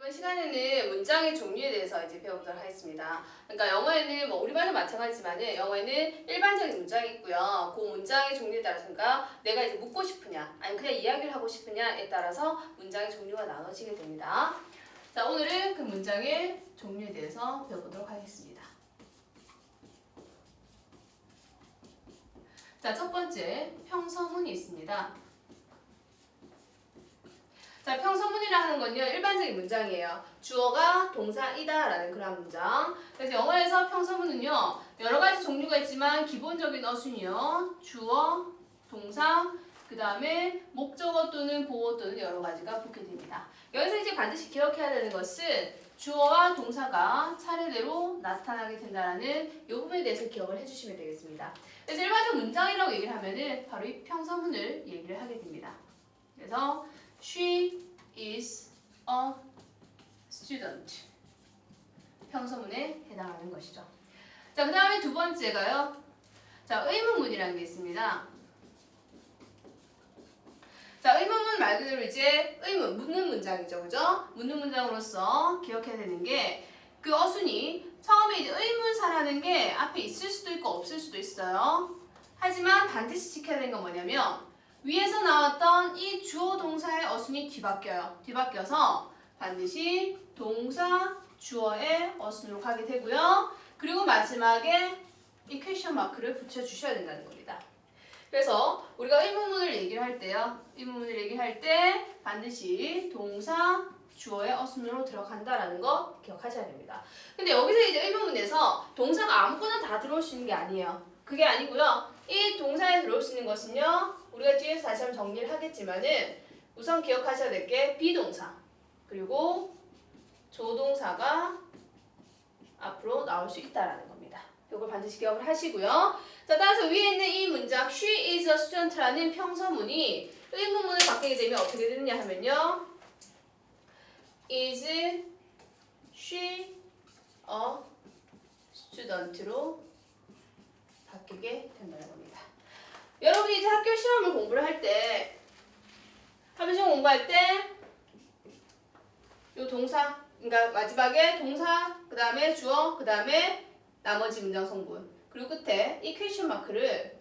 이번 시간에는 문장의 종류에 대해서 이제 배워보도록 하겠습니다. 그러니까 영어에는 뭐 우리말도 마찬가지지만은 영어에는 일반적인 문장이 있고요. 그 문장의 종류에 따라서 그러니까 내가 이제 묻고 싶으냐, 아니면 그냥 이야기를 하고 싶으냐에 따라서 문장의 종류가 나눠지게 됩니다. 자, 오늘은 그 문장의 종류에 대해서 배워보도록 하겠습니다. 자, 첫 번째 평서문이 있습니다. 자, 평서문이라 하는 건요, 일반적인 문장이에요. 주어가 동사이다라는 그런 문장. 그래서 영어에서 평서문은요, 여러 가지 종류가 있지만 기본적인 어순이요. 주어, 동사, 그 다음에 목적어 또는 보어 또는 여러 가지가 붙게 됩니다. 여기서 이제 반드시 기억해야 되는 것은 주어와 동사가 차례대로 나타나게 된다는 이 부분에 대해서 기억을 해주시면 되겠습니다. 그래서 일반적 문장이라고 얘기를 하면은 바로 이 평서문을 얘기를 하게 됩니다. 그래서 She is a student. 평서문에 해당하는 것이죠. 자, 그 다음에 두 번째가요. 자, 의문문이라는 게 있습니다. 자, 의문문 말 그대로 이제 의문, 묻는 문장이죠. 그죠? 묻는 문장으로서 기억해야 되는 게 그 어순이 처음에 이제 의문사라는 게 앞에 있을 수도 있고 없을 수도 있어요. 하지만 반드시 지켜야 되는 건 뭐냐면 위에서 나왔던 이 주어 동사의 어순이 뒤바뀌어요. 뒤바뀌어서 반드시 동사 주어의 어순으로 가게 되고요. 그리고 마지막에 이 퀘션 마크를 붙여주셔야 된다는 겁니다. 그래서 우리가 의문문을 얘기를 할 때요. 의문문을 얘기할 때 반드시 동사 주어의 어순으로 들어간다라는 거 기억하셔야 됩니다. 근데 여기서 이제 의문문에서 동사가 아무거나 다 들어올 수 있는 게 아니에요. 그게 아니고요. 이 동사에 들어올 수 있는 것은요. 우리가 뒤에서 다시 한번 정리를 하겠지만은 우선 기억하셔야 될 게 비동사 그리고 조동사가 앞으로 나올 수 있다라는 겁니다. 이걸 반드시 기억을 하시고요. 자, 따라서 위에 있는 이 문장 She is a student라는 평서문이 의문문을 바뀌게 되면 어떻게 되느냐 하면요. Is she a student로 바뀌게 된다는 겁니다. 여러분이 이제 학교 시험을 공부를 할 때, 학교 시험 공부할 때, 요 동사, 그러니까 마지막에 동사, 그 다음에 주어, 그 다음에 나머지 문장 성분, 그리고 끝에 이 퀘션 마크를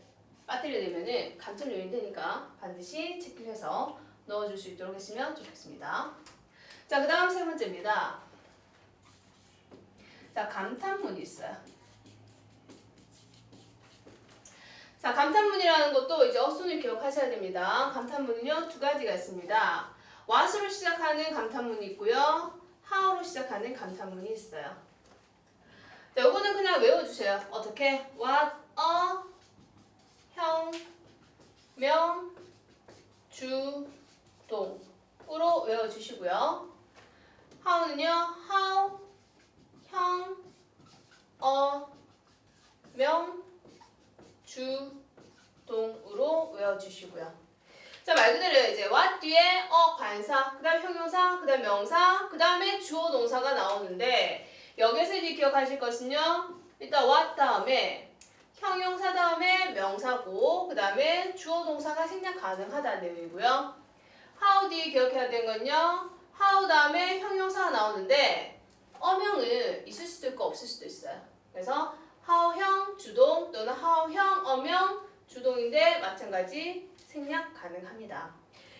빠뜨리게 되면은 감점 요인 되니까 반드시 체크해서 넣어줄 수 있도록 했으면 좋겠습니다. 자, 그 다음 세 번째입니다. 자, 감탄문이 있어요. 자, 감탄문이라는 것도 이제 어순을 기억하셔야 됩니다. 감탄문은요, 두 가지가 있습니다. what으로 시작하는 감탄문이 있고요. how로 시작하는 감탄문이 있어요. 자, 요거는 그냥 외워주세요. 어떻게? what, a, 형, 명, 주, 동으로 외워주시고요. how는요, how, 형, 어, 명, 주, 동으로 외워주시고요. 자, 말 그대로 이제 what 뒤에 어 관사, 그 다음 형용사, 그 다음 명사, 그 다음에 주어 동사가 나오는데 여기서 이제 기억하실 것은요. 일단 what 다음에 형용사 다음에 명사고 그 다음에 주어 동사가 생략 가능하다는 내용이고요. how 뒤에 기억해야 되는 건요. how 다음에 형용사가 나오는데 어명은 있을 수도 있고 없을 수도 있어요. 그래서 how형 주동 또는 how형 어명 주동인데 마찬가지 생략 가능합니다.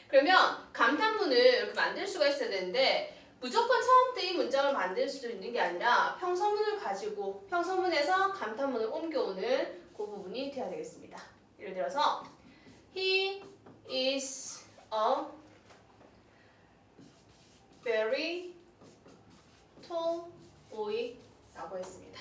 그러면 감탄문을 이렇게 만들 수가 있어야 되는데 무조건 처음부터 이 문장을 만들 수도 있는 게 아니라 평서문을 가지고 평서문에서 감탄문을 옮겨오는 그 부분이 돼야 되겠습니다. 예를 들어서 He is a very tall boy라고 했습니다.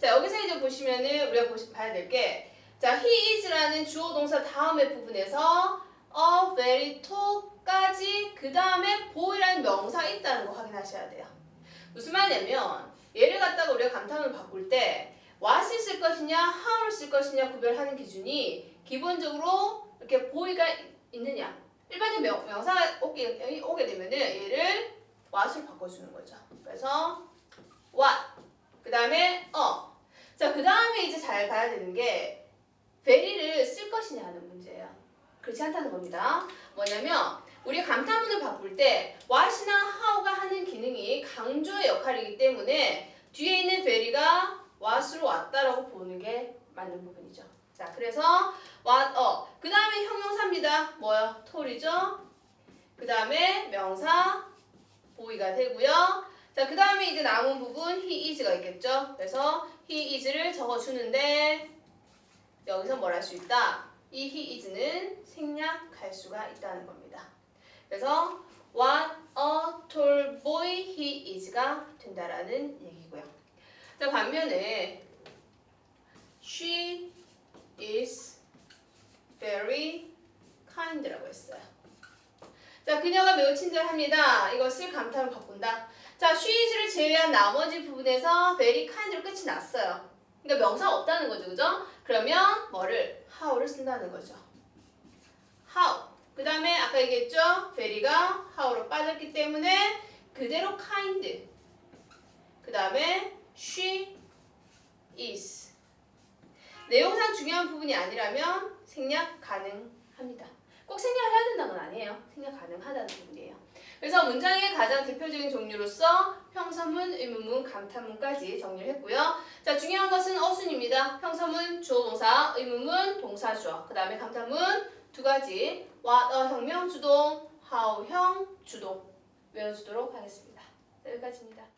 자 여기서 이제 보시면은 우리가 보시, 봐야 될 게 자, he is라는 주어 동사 다음의 부분에서 a very tall까지 그 다음에 boy라는 명사가 있다는 거 확인하셔야 돼요. 무슨 말이냐면 얘를 갖다가 우리가 감탄을 바꿀 때 what을 쓸 것이냐 how를 쓸 것이냐 구별하는 기준이 기본적으로 이렇게 boy가 있느냐 일반적 명, 명사가 오게, 오게 되면은 얘를 what을 바꿔주는 거죠. 그래서 what 그 다음에 어. 자, 그 다음에 이제 잘 봐야 되는 게 very를 쓸 것이냐 하는 문제예요. 그렇지 않다는 겁니다. 뭐냐면 우리 감탄문을 바꿀 때 what이나 how가 하는 기능이 강조의 역할이기 때문에 뒤에 있는 very가 what으로 왔다라고 보는 게 맞는 부분이죠. 자, 그래서 what, 어. 그 다음에 형용사입니다. 뭐요? to이죠? 그 다음에 명사 보이가 되고요. 자, 그 다음에 이제 남은 부분 he is가 있겠죠? 그래서 he is를 적어주는데 여기서 뭘 할 수 있다? 이 he is는 생략할 수가 있다는 겁니다. 그래서 what a tall boy he is가 된다라는 얘기고요. 자, 반면에 she is very kind라고 했어요. 자, 그녀가 매우 친절합니다. 이것을 감탄으로 바꾼다. 자, she is를 제외한 나머지 부분에서 very kind로 끝이 났어요. 그러니까 명사가 없다는 거죠, 그죠? 그러면 뭐를 how를 쓴다는 거죠. how. 그 다음에 아까 얘기했죠? very가 how로 빠졌기 때문에 그대로 kind. 그 다음에 she is. 내용상 중요한 부분이 아니라면 생략 가능합니다. 꼭 생략을 해야 된다는 건 아니에요. 생략 가능하다는 부분이에요. 그래서 문장의 가장 대표적인 종류로서 평서문, 의문문, 감탄문까지 정리를 했고요. 자, 중요한 것은 어순입니다. 평서문, 주어 동사, 의문문, 동사 주어. 그 다음에 감탄문 두 가지. what a 혁명 주동, how 형 주동 외워주도록 하겠습니다. 여기까지입니다.